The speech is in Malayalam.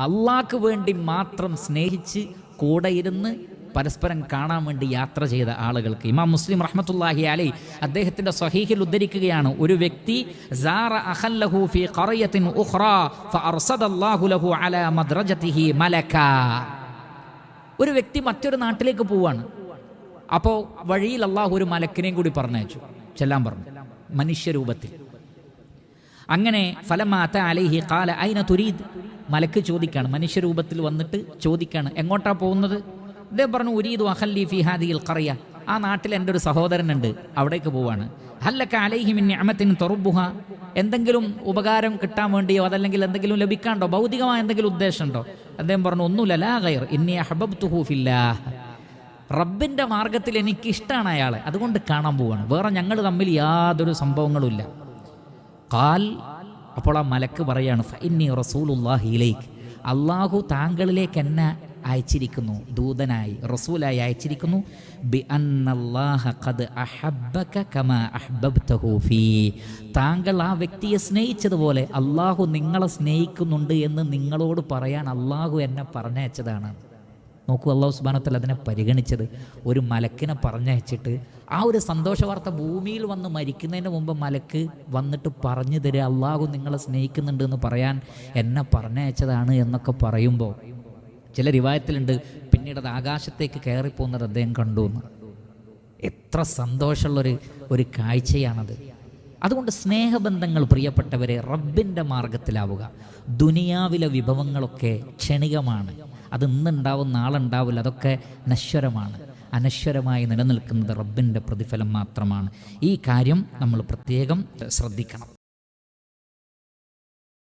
അള്ളാഹ്ക്ക് വേണ്ടി മാത്രം സ്നേഹിച്ച് കൂടെ ഇരുന്ന് പരസ്പരം കാണാൻ വേണ്ടി യാത്ര ചെയ്ത ആളുകൾക്ക്. ഇമാം മുസ്ലിം റഹ്മത്തുല്ലാഹി അലൈ അദ്ദേഹത്തിന്റെ സ്വഹീഹിൽ ഉദ്ധരിക്കുകയാണ് ഒരു വ്യക്തി ഒരു വ്യക്തി മറ്റൊരു നാട്ടിലേക്ക് പോവാണ്. അപ്പോൾ വഴിയിൽ അള്ളാഹു ഒരു മലക്കിനെയും കൂടി പറഞ്ഞയച്ചു. ചെല്ലാൻ പറഞ്ഞു. മനുഷ്യരൂപത്തിൽ. അങ്ങനെ ഫലമാത്ത അലൈഹി കാല അയിന തുരീദ്? മലക്ക് ചോദിക്കാണ് മനുഷ്യരൂപത്തിൽ വന്നിട്ട് ചോദിക്കാണ് എങ്ങോട്ടാ പോകുന്നത്? ഇദ്ദേഹം പറഞ്ഞു ഉരീദ് അഹല്ലി ഫി ഹാദിയിൽ കറിയ ആ നാട്ടിൽ എന്റെ ഒരു സഹോദരനുണ്ട് അവിടേക്ക് പോവാണ്. ഹല്ലക്ക അലൈഹി മിൻ അമത്തിൻ തൊറുബുഹ എന്തെങ്കിലും ഉപകാരം കിട്ടാൻ വേണ്ടിയോ അതല്ലെങ്കിൽ എന്തെങ്കിലും ലഭിക്കാണ്ടോ? ഭൗതികമായ എന്തെങ്കിലും ഉദ്ദേശമുണ്ടോ അദ്ദേഹം പറഞ്ഞു ഒന്നുമില്ല ലാ ഗൈർ ഇന്നി അഹബബ് ഫില്ലാഹ്. റബ്ബിന്റെ മാർഗത്തിൽ എനിക്കിഷ്ടമാണ് അയാളെ അതുകൊണ്ട് കാണാൻ പോവാണ്. വേറെ ഞങ്ങൾ തമ്മിൽ യാതൊരു സംഭവങ്ങളുമില്ല കാൽ അപ്പോൾ ആ മലക്ക് പറയാണ് ഫഇന്നി റസൂലുല്ലാഹിയിലേക്ക് അള്ളാഹു താങ്കളിലേക്ക് എന്നെ അയച്ചിരിക്കുന്നു ദൂതനായി റസൂലായി അയച്ചിരിക്കുന്നു ബി താങ്കൾ ആ വ്യക്തിയെ സ്നേഹിച്ചതുപോലെ അള്ളാഹു നിങ്ങളെ സ്നേഹിക്കുന്നുണ്ട് എന്ന് നിങ്ങളോട് പറയാൻ അള്ളാഹു എന്നെ പറഞ്ഞയച്ചതാണ്. നോക്കൂ അള്ളാഹു സുബാനത്തല്ല അതിനെ പരിഗണിച്ചത് ഒരു മലക്കിനെ പറഞ്ഞയച്ചിട്ട് ആ ഒരു സന്തോഷ വാർത്ത ഭൂമിയിൽ വന്ന് മരിക്കുന്നതിന് മുമ്പ് മലക്ക് വന്നിട്ട് പറഞ്ഞു തരിക അള്ളാഹു നിങ്ങളെ സ്നേഹിക്കുന്നുണ്ട് എന്ന് പറയാൻ എന്നെ പറഞ്ഞയച്ചതാണ് എന്നൊക്കെ പറയുമ്പോൾ ചില റിവായത്തിലുണ്ട് പിന്നീട് അത് ആകാശത്തേക്ക് കയറിപ്പോകുന്നത് അദ്ദേഹം കണ്ടു എന്ന്. എത്ര സന്തോഷമുള്ളൊരു ഒരു കാഴ്ചയാണത്. അതുകൊണ്ട് സ്നേഹബന്ധങ്ങൾ പ്രിയപ്പെട്ടവരെ റബ്ബിന്റെ മാർഗത്തിലാവുക ദുനിയാവിലെ വിഭവങ്ങളൊക്കെ ക്ഷണികമാണ്. അത് ഇന്നുണ്ടാവും നാളെ ഉണ്ടാവില്ല അതൊക്കെ നശ്വരമാണ് അനശ്വരമായി നിലനിൽക്കുന്നത് റബ്ബിന്റെ പ്രതിഫലം മാത്രമാണ്. ഈ കാര്യം നമ്മൾ പ്രത്യേകം ശ്രദ്ധിക്കണം.